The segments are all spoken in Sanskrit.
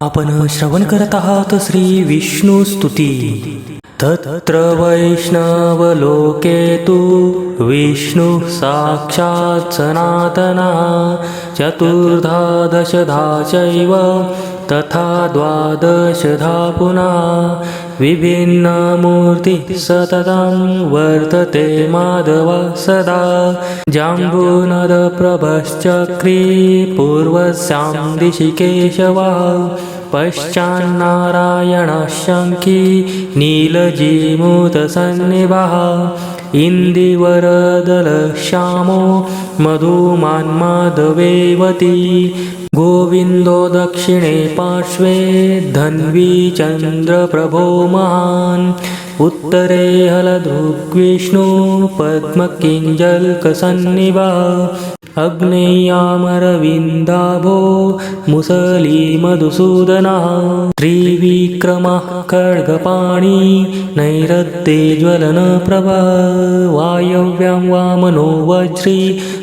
आपण श्रवण करत आहात श्री विष्णू स्तुती. तत्र वैष्णवलोके तु विष्णु साक्षात् सनातना चतुर्धादशधा चैव तथा द्वादशधा पुनः विभिन्नमूर्तिः सततं वर्तते माधव सदा। जाम्बूनदप्रभश्चक्री पूर्वस्यां दिशि केशवा पश्चान्नारायणशङ्खी नीलजीमूतसन्निभः इन्दिवरदलश्यामो मधुमान्माधवेवती गोविन्दो दक्षिणे पार्श्वे धन्वी चन्द्रप्रभो महान्। उत्तरे हलदृग्विष्णु पद्मकिञ्जल्कसन्निभा अग्नेयामरविन्दाभो मुसलीमधुसूदनः। त्रिविक्रमः खड्गपाणि नैरत्ते ज्वलनप्रभा वायव्यां वामनो वज्री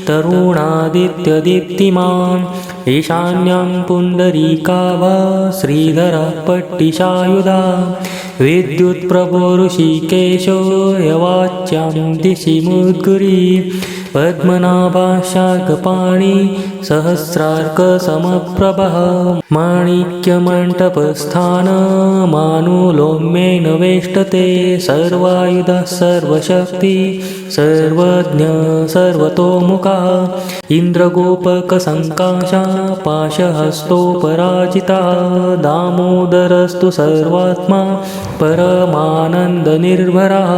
तरुणादित्यदीप्तिमान्। ईशान्यां पुण्डरीका वा श्रीधरः पट्टिशायुधा विद्युत्प्रभो ऋषिकेशो यवाच्यां दिशि मुद्गुरी पद्मनाभा शाकपाणि सहस्रार्कसमप्रभः माणिक्यमण्टपस्थानमानुलोम्येन वेष्टते सर्वायुधः सर्वशक्ति सर्वज्ञ सर्वतोमुखः इन्द्रगोपकसङ्काशा पाशहस्तोपराजितः दामोदरस्तु सर्वात्मा परमानन्दनिर्भरः।